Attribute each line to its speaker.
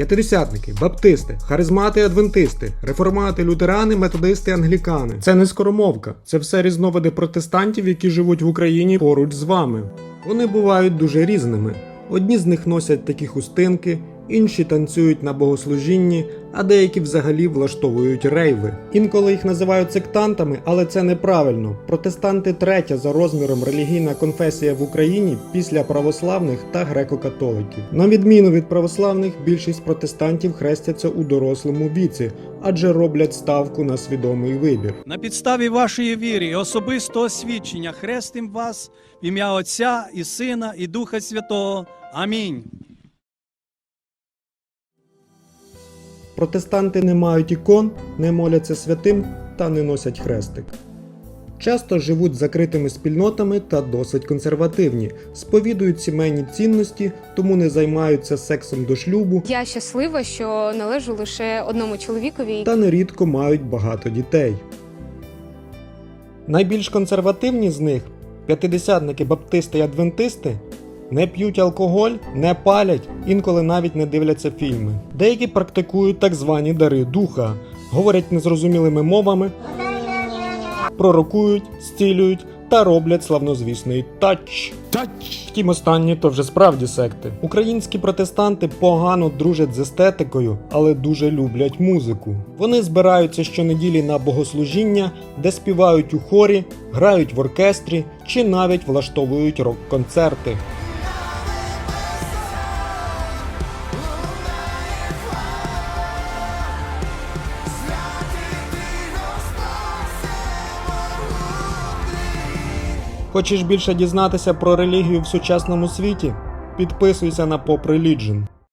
Speaker 1: П'ятидесятники, баптисти, харизмати, адвентисти, реформати, лютерани, методисти, англікани. Це не скоромовка, це все різновиди протестантів, які живуть в Україні поруч з вами. Вони бувають дуже різними. Одні з них носять такі хустинки, інші танцюють на богослужінні, а деякі взагалі влаштовують рейви. Інколи їх називають сектантами, але це неправильно. Протестанти третя за розміром релігійна конфесія в Україні після православних та греко-католиків. На відміну від православних, більшість протестантів хрестяться у дорослому віці, адже роблять ставку на свідомий вибір.
Speaker 2: На підставі вашої віри і особистого свідчення хрестим вас в ім'я Отця і Сина і Духа Святого. Амінь.
Speaker 1: Протестанти не мають ікон, не моляться святим та не носять хрестик. Часто живуть закритими спільнотами та досить консервативні, сповідують сімейні цінності, тому не займаються сексом до шлюбу
Speaker 3: Я щаслива, що належу лише одному чоловікові.
Speaker 1: та нерідко мають багато дітей. Найбільш консервативні з них п'ятидесятники, баптисти і адвентисти. Не п'ють алкоголь, не палять, інколи навіть не дивляться фільми. Деякі практикують так звані дари духа, говорять незрозумілими мовами, пророкують, зцілюють та роблять славнозвісний тач. тач. Втім, останні то вже справді секти. Українські протестанти погано дружать з естетикою, але дуже люблять музику. Вони збираються щонеділі на богослужіння, де співають у хорі, грають в оркестрі чи навіть влаштовують рок-концерти. Хочеш більше дізнатися про релігію в сучасному світі? Підписуйся на Religion.